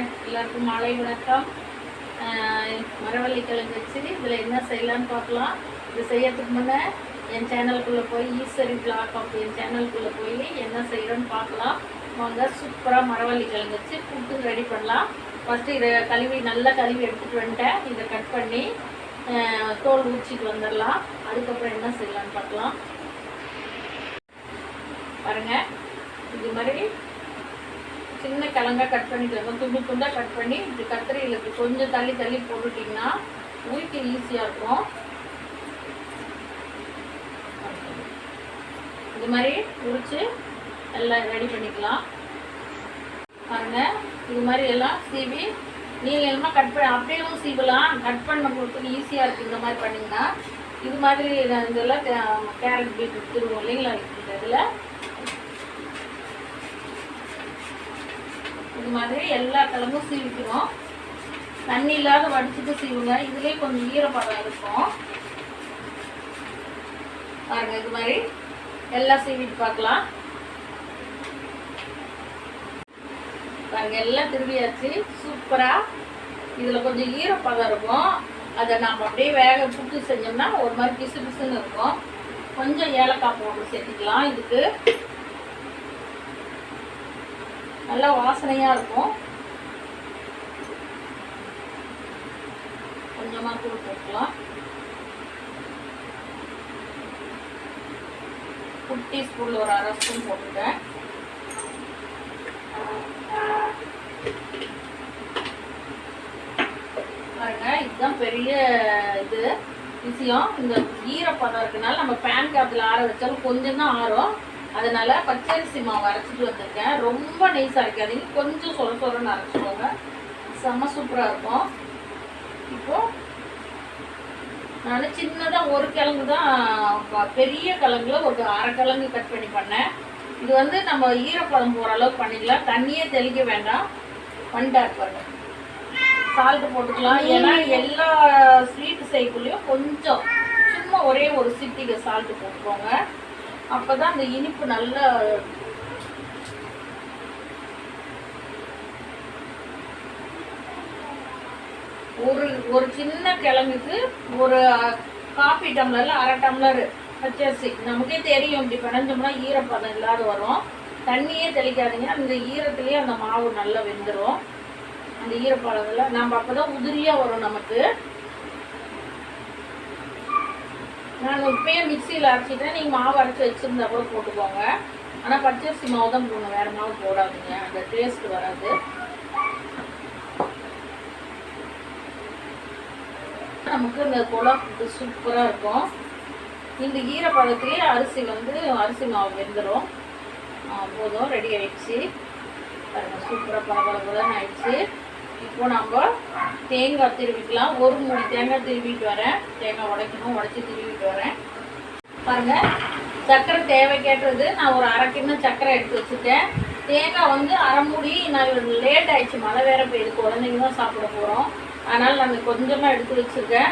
எல்லாருக்கும் மாலை வணக்கம். மரவள்ளி கிழங்கு வச்சு இதில் என்ன செய்யலான்னு பார்க்கலாம். இது செய்யறதுக்கு முன்னே என் சேனலுக்குள்ளே போய் ஈஸ்வரி பிளாக் ஆஃப் என் சேனலுக்குள்ளே போய் என்ன செய்கிறோன்னு பார்க்கலாம். வாங்க சூப்பராக மரவள்ளி கிழங்கு வச்சு புட்டு ரெடி பண்ணலாம். ஃபஸ்ட்டு இதை கழுவி நல்லா கழுவி எடுத்துகிட்டு வந்துட்டேன். இதை கட் பண்ணி தோல் ஊச்சிட்டு வந்துடலாம். அதுக்கப்புறம் என்ன செய்யலாம்னு பார்க்கலாம். பாருங்கள் இது மாதிரி சின்ன கிழங்கா கட் பண்ணிக்கோங்க துண்டு துண்டாக கட் பண்ணி இப்படி கத்திரியில் இப்படி கொஞ்சம் தள்ளி தள்ளி போட்டுட்டிங்கன்னா உயிர்க்க ஈஸியாக இருக்கும். இது மாதிரி உரிச்சு எல்லாம் ரெடி பண்ணிக்கலாம். பாருங்க இது மாதிரி எல்லாம் சீவி நீளமாக கட் பண்ணி அப்படியேவும் சீவலாம். கட் பண்ண கொடுத்து ஈஸியாக இருக்குது இந்த மாதிரி பண்ணிங்கன்னா இது மாதிரி இதெல்லாம் கே- கேரட் பீட்ரூட் திருவோம் இல்லைங்களா? இதில். இது மாதிரி எல்லா கிழங்கும் சீவிக்கணும் தண்ணி இல்லாத வடிச்சிட்டு சீவுங்க. இதுலேயே கொஞ்சம் ஈரப்பதம் இருக்கும். பாருங்க இது மாதிரி எல்லாம் சீவிட்டு பார்க்கலாம். பாருங்க எல்லாம் திருவியாச்சு சூப்பரா. இதுல கொஞ்சம் ஈரப்பதம் இருக்கும். அதை நாம் அப்படியே வேக புட்டு செஞ்சோம்னா ஒரு மாதிரி பிசு பிசுன்னு இருக்கும். கொஞ்சம் ஏலக்காய் பவுடர் சேர்த்துக்கலாம். இதுக்கு நல்லா வாசனையாக இருக்கும். கொஞ்சமாக தூள் போட்டுக்கலாம். குட்டி டீஸ்பூனில் ஒரு அரை ஸ்பூன் போட்டுட்டேன். பாருங்க இதுதான் பெரிய இது. விஷயம். இந்த ஈரப்பதம் இருக்கனால நம்ம பேன் காத்துல ஆற வச்சாலும் கொஞ்சம் தான் ஆறும். அதனால பச்சரிசி மாவு அரைச்சிட்டு வந்திருக்கேன். ரொம்ப நைஸாக அரைக்காதீங்க கொஞ்சம் சொல சொரன்னு அரைச்சிக்கோங்க. செம்ம சூப்பராக இருக்கும். இப்போ நான் சின்னதாக ஒரு கிழங்கு தான் பெரிய கிழங்குல ஒரு அரை கிழங்கு கட் பண்ணி பண்ணேன். இது வந்து நம்ம ஈரப்பதம் போகிற அளவுக்கு பண்ணிக்கலாம் தண்ணியே தெளிக்க வேண்டாம். பண்ணிட்டாரு பாருங்க. சால்ட் போட்டுக்கலாம். ஏன்னா எல்லா ஸ்வீட் செய்யக்குள்ளேயும் கொஞ்சம் சும்மா ஒரே ஒரு சிட்டிக்கு சால்ட்டு போட்டுக்கோங்க. அப்பதான் அந்த இனிப்பு நல்லா ஒரு ஒரு சின்ன கிழங்குக்கு ஒரு காஃபி டம்ளர்ல அரை டம்ளர் பச்சரிசி. நமக்கே தெரியும் இப்படி பிணைஞ்சோம்னா ஈரப்பதம் இல்லாத வரும். தண்ணியே தெளிக்காதீங்க. அந்த ஈரத்துலேயே அந்த மாவு நல்லா வெந்துடும் அந்த ஈரப்பழத்தில் நம்ம அப்பதான் உதிரியா வரும் நமக்கு. நான் இப்பயே மிக்சியில் அரைச்சிட்டேன். நீங்கள் மாவு அரைச்சி வச்சுருந்தா கூட போட்டுக்கோங்க. ஆனால் பச்சரிசி மாவு தான் போடணும். வேறு மாவு போடாதீங்க. அந்த டேஸ்ட் வராது. நமக்கு இந்த குழம்பு சூப்பராக இருக்கும். இந்த ஈரப்பதத்துலேயே அரிசி வந்து அரிசி மாவு வெந்துடும் போதும். ரெடி ஆகிடுச்சு பாருங்க சூப்பராக பரபரப்புதான் ஆயிடுச்சு. இப்போ நம்ம தேங்காய் திருவிக்கலாம். ஒரு மூணு தேங்காய் திருவிட்டு வரேன். தேங்காய் உடைக்கணும் உடைச்சி திருவிட்டு வரேன். பாருங்க சர்க்கரை தேவைக்கேட்டது நான் ஒரு அரை கிண்ணம் சர்க்கரை எடுத்து வச்சுட்டேன். தேங்காய் வந்து அரை மூடி நான் லேட் ஆயிடுச்சு. மழை வேற பெய்யுது. குழந்தைங்க தான் சாப்பிட போகிறோம் அதனால் நான் கொஞ்சமாக எடுத்து வச்சுருக்கேன்.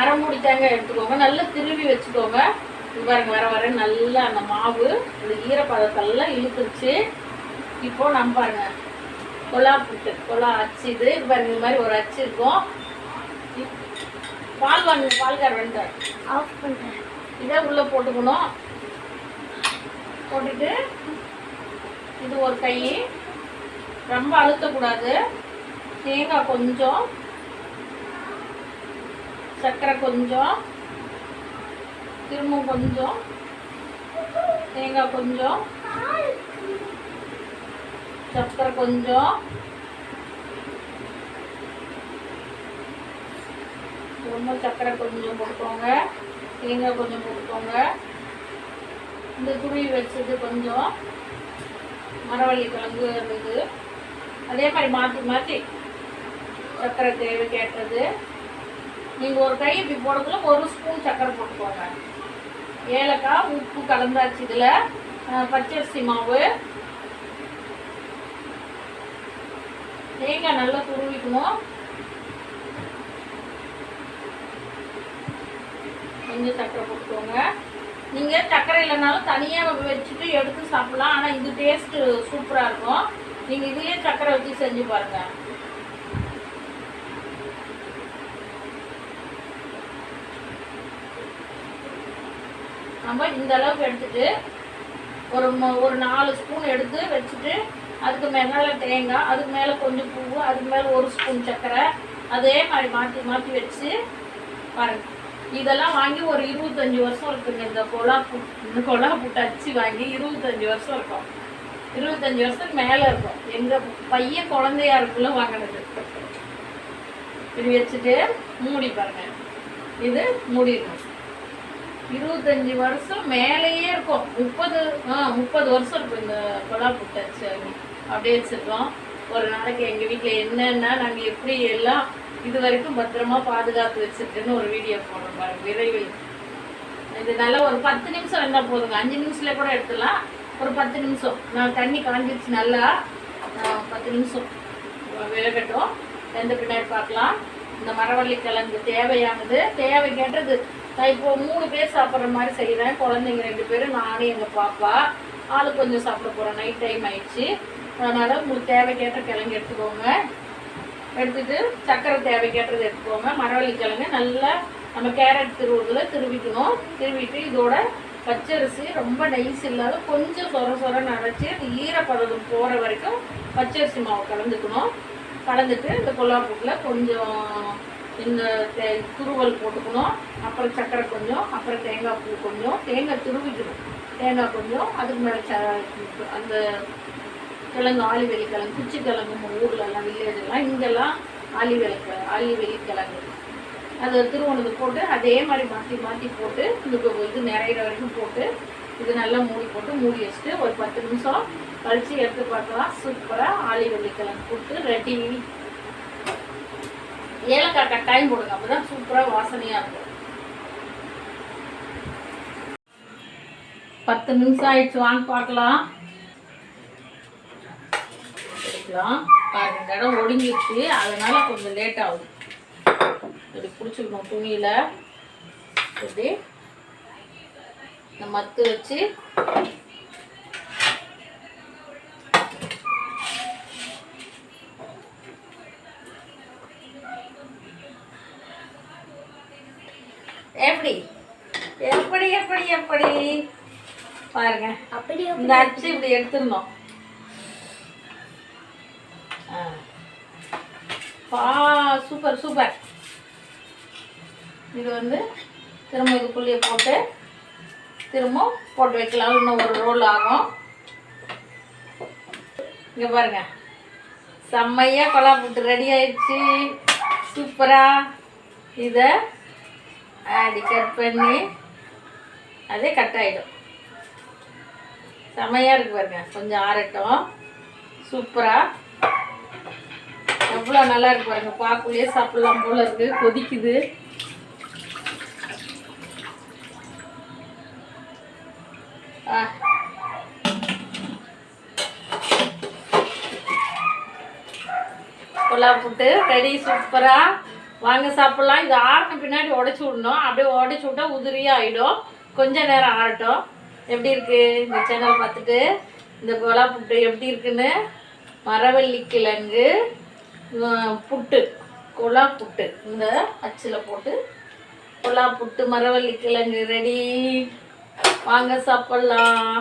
அரை மூடி தேங்காய் எடுத்துக்கோங்க. நல்லா திருவி வச்சுக்கோங்க. பாருங்க வர வர நல்லா அந்த மாவு இந்த ஈரப்பதத்தெல்லாம் இழுத்துருச்சு. இப்போ நம்ம பாருங்கள் கொலா புட்டு கொலா அச்சு இது இது பாருங்க இந்த மாதிரி ஒரு அச்சு இருக்கும். பால் வாங்க பால்கார் வந்துட்டார். ஆஃப் பண்ணுறேன் இதை உள்ள போட்டுக்கணும். போட்டுட்டு இது ஒரு கை. ரொம்ப அழுத்தக்கூடாது. தேங்காய் கொஞ்சம். சர்க்கரை கொஞ்சம். திரும்பவும் கொஞ்சம். தேங்காய் கொஞ்சம். சர்க்கரை கொஞ்சம். ரொம்ப சர்க்கரை கொஞ்சம் போட்டுக்கோங்க. தேங்காய் கொஞ்சம் போட்டுக்கோங்க. இந்த துணி வச்சது கொஞ்சம் மரவள்ளி கிழங்கு இருந்தது. அதே மாதிரி மாற்றி மாற்றி சர்க்கரை தேவை கேட்டது நீங்கள் ஒரு கை இப்படி போடுறதுல ஒரு ஸ்பூன் சர்க்கரை போட்டுக்கோங்க. ஏலக்காய் உப்பு கலந்தாச்சு இதில். பச்சரிசி மாவு. தேங்காய் நல்லா துருவிக்கணும். கொஞ்சம் சக்கரை போட்டுக்கோங்க. நீங்கள் சர்க்கரை இல்லைனாலும் தனியாக வச்சுட்டு எடுத்து சாப்பிடலாம். ஆனால் இது டேஸ்ட்டு சூப்பராக இருக்கும். நீங்கள் இதுலேயே சக்கரை வச்சு செஞ்சு பாருங்க. நம்ம இந்த அளவுக்கு எடுத்துட்டு ஒரு ஒரு நாலு ஸ்பூன் எடுத்து வச்சுட்டு அதுக்கு மேலே தேங்காய் அதுக்கு மேலே கொஞ்சம் பூவு அதுக்கு மேலே ஒரு ஸ்பூன் சர்க்கரை. அதே மாதிரி மாற்றி மாற்றி வச்சு பாருங்க. இதெல்லாம் வாங்கி ஒரு இருபத்தஞ்சி வருஷம் இருக்குங்க. இந்த கொலா புட் இந்த கொலா புட்டு அச்சு வாங்கி இருபத்தஞ்சி வருஷம் இருக்கும். இருபத்தஞ்சி வருஷத்துக்கு மேலே இருக்கும். எங்கள் பையன் குழந்தையா இருக்குள்ள வாங்கினது. இது வச்சுட்டு மூடி பாருங்க. இது மூடிடணும். இருபத்தஞ்சி வருஷம் மேலேயே இருக்கும். முப்பது ஆ முப்பது வருஷம் இருக்கும் இந்த கொலா புட்டு அப்படியே வச்சுருக்கோம் ஒரு நாளைக்கு எங்கள் வீட்டில் என்னென்னா நாங்கள் எப்படி எல்லாம் இது வரைக்கும் பத்திரமா பாதுகாத்து வச்சிருக்குன்னு ஒரு வீடியோ போடுறோம் பாருங்க விரைவில். இது நல்லா ஒரு பத்து நிமிஷம் இருந்தால் போதுங்க. அஞ்சு நிமிஷத்துல கூட எடுத்துடலாம். ஒரு பத்து நிமிஷம். நான் தண்ணி காஞ்சிருச்சு நல்லா. பத்து நிமிஷம். விலகட்டும். எந்த பின்னாடி பார்க்கலாம். இந்த மரவள்ளி கிழங்கு தேவையானது. தேவை கேட்டது நான் இப்போ மூணு பேர் சாப்பிட்ற மாதிரி செய்கிறேன் குழந்தைங்க ரெண்டு பேரும் நானும் எங்கள் பாப்பா. ஆளு கொஞ்சம் சாப்பிட போகிறோம் நைட் டைம் ஆயிடுச்சு. அதனால் உங்களுக்கு தேவைக்கேற்ற கிழங்கு எடுத்துக்கோங்க. எடுத்துட்டு சக்கரை தேவைக்கேற்றது எடுத்துக்கோங்க. மரவள்ளி கிழங்கு நல்லா நம்ம கேரட் திருவுறதுல திருவிக்கணும். திருவிட்டு இதோட பச்சரிசி ரொம்ப நைஸ் இல்லாத கொஞ்சம் சொர சொரன்னு அரைச்சி அது ஈரப்பதம் போகிற வரைக்கும் பச்சரிசி மாவு கலந்துக்கணும். கலந்துட்டு இந்த கொல்லாப்பூட்டில் கொஞ்சம் இந்த தே- துருவல் போட்டுக்கணும். அப்புறம் சக்கரை கொஞ்சம் அப்புறம் தேங்காய் பூ கொஞ்சம். தேங்காய் துருவிக்கணும். தேங்காய் கொஞ்சம் அதுக்கு மேலே ச அந்த கிழங்கு ஆலிவெளி கிழங்கு குச்சி கிழங்கு நம்ம ஊர்லலாம் வில்லேஜெல்லாம் இங்கெல்லாம் ஆலிவெளி ஆலிவெளி கிழங்கு. அது திருவண்ணது போட்டு அதே மாதிரி மாற்றி மாற்றி போட்டு இந்த இது நிறையிற வரைக்கும் போட்டு இது நல்லா மூடி போட்டு மூடி வச்சுட்டு ஒரு பத்து நிமிஷம் கழிச்சு எடுத்து பார்க்கலாம். சூப்பராக ஆலிவெளி கிழங்கு போட்டு ரெடி ஏலக்காய் கட்டாயம் போடுங்க. அப்பதான் சூப்பராக வாசனையாக இருக்கும். பத்து நிமிஷம் ஆயிடுச்சு. வாங்க பார்க்கலாம். எடுக்கலாம். பாருங்க இந்த இடம் ஒடுங்கிடுச்சு அதனால கொஞ்சம் லேட் ஆகுது. இப்படி பிடிச்சிக்கணும் துணியில். இப்படி. இந்த மத்து வச்சு பாருங்க. அப்படியே இந்த அச்சு இப்படி எடுத்துடணும். ஆ. பா சூப்பர் சூப்பர். இது வந்து திரும்ப இதுக்குள்ளேயே போட்டு திரும்ப போட்டு வைக்கலாம். இன்னும் ஒரு ரோல் ஆகும். இங்கே பாருங்க. செம்மையா கொலா புட்டு ரெடி ஆயிடுச்சு. சூப்பராக இதை அப்படி கட் பண்ணி அதே கட் ஆகிடும் செமையாக இருக்குது பாருங்க. கொஞ்சம் ஆறட்டும். சூப்பராக எவ்வளோ நல்லா இருக்கு பாருங்க. பார்க்கலையே சாப்பிடலாம் போல இருக்கு. கொதிக்குது. ஆ. கொல்லா புட்டு ரெடி சூப்பராக வாங்க சாப்பிட்லாம். இது ஆறின பின்னாடி உடச்சி விடணும். அப்படியே உடச்சி விட்டா உதிரியாக ஆகிடும் கொஞ்ச நேரம் ஆறட்டும். எப்படி இருக்கு? இந்த சேனல் பார்த்துட்டு இந்த கொலா புட்டு எப்படி இருக்குன்னு? மரவள்ளி கிழங்கு புட்டு கொலா புட்டு. இந்த அச்சில் போட்டு கொலா புட்டு மரவள்ளி கிழங்கு ரெடி வாங்க சாப்பிட்லாம்.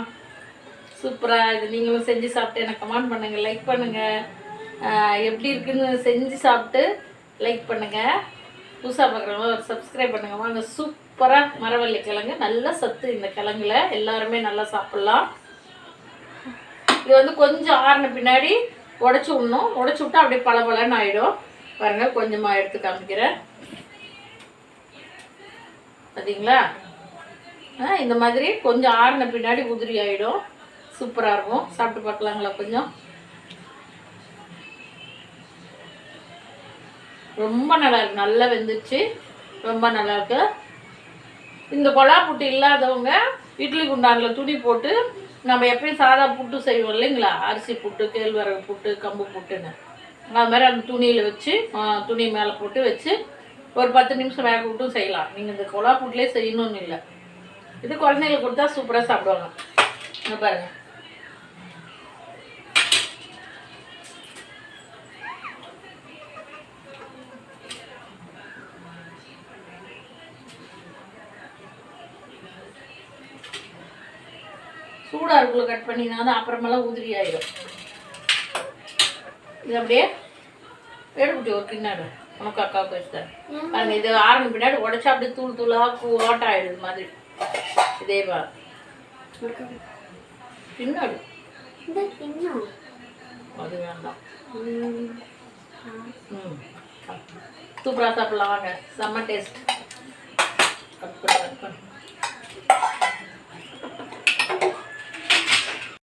சூப்பராக இது. நீங்களும் செஞ்சு சாப்பிட்டு எனக்கு கமெண்ட் பண்ணுங்கள் லைக் பண்ணுங்கள் எப்படி இருக்குன்னு செஞ்சு சாப்பிட்டு லைக் பண்ணுங்கள் புதுசாக பார்க்குறவங்க ஒரு சப்ஸ்கிரைப் பண்ணுங்கம்மா. அந்த சூப்பராக மரவள்ளி கிழங்கு. நல்ல சத்து இந்த கிழங்குல. எல்லாருமே நல்லா சாப்பிட்லாம். இது வந்து கொஞ்சம் ஆறின பின்னாடி உடச்சி விடணும் உடச்சி விட்டா அப்படியே பளபளன்னு ஆகிடும் பாருங்க கொஞ்சமாக எடுத்து காமிக்கிறேன். பார்த்தீங்களா ஆ இந்த மாதிரி கொஞ்சம் ஆறின பின்னாடி உதிரி ஆகிடும் சூப்பராக இருக்கும். சாப்பிட்டு பார்க்கலாங்களா கொஞ்சம்? ரொம்ப நல்லா இருக்கு. நல்லா வெந்துச்சு ரொம்ப நல்லா இருக்கு. இந்த கொலா புட்டு இல்லாதவங்க இட்லி குண்டானில் துணி போட்டு நம்ம எப்பயும் சாதா புட்டு செய்வோம் இல்லைங்களா? அரிசி புட்டு கேழ்வரகு புட்டு கம்பு புட்டுன்னு. அது மாதிரி அந்த துணியில் வச்சு துணி மேலே போட்டு வச்சு ஒரு பத்து நிமிஷம் வேக விட்டும் செய்யலாம். நீங்கள் இந்த கொலா புட்டுலேயே செய்யணும்னு இல்லை. இது குழந்தைங்களுக்கு கொடுத்தா சூப்பராக சாப்பிடுவாங்க. பாருங்கள் சூடாக இருக்குள்ள கட் பண்ணினா தான் அப்புறமெல்லாம் உதிரி ஆயிடும் இது அப்படியே எடுத்துட்டு ஒரு கிண்ணாடு உனக்கு அக்காவுக்கு வச்சுத்தரேன் பாருங்க இது ஆரம்பி பின்னாடி உடச்சா அப்படியே தூள் தூளாக ஓட்ட ஆயிடுது மாதிரி. இதே பா இன்னும் அது வேண்டாம். சூப்பராக சாப்பிடலாம் வாங்க. செம்ம டேஸ்ட். கட் பண்ணி.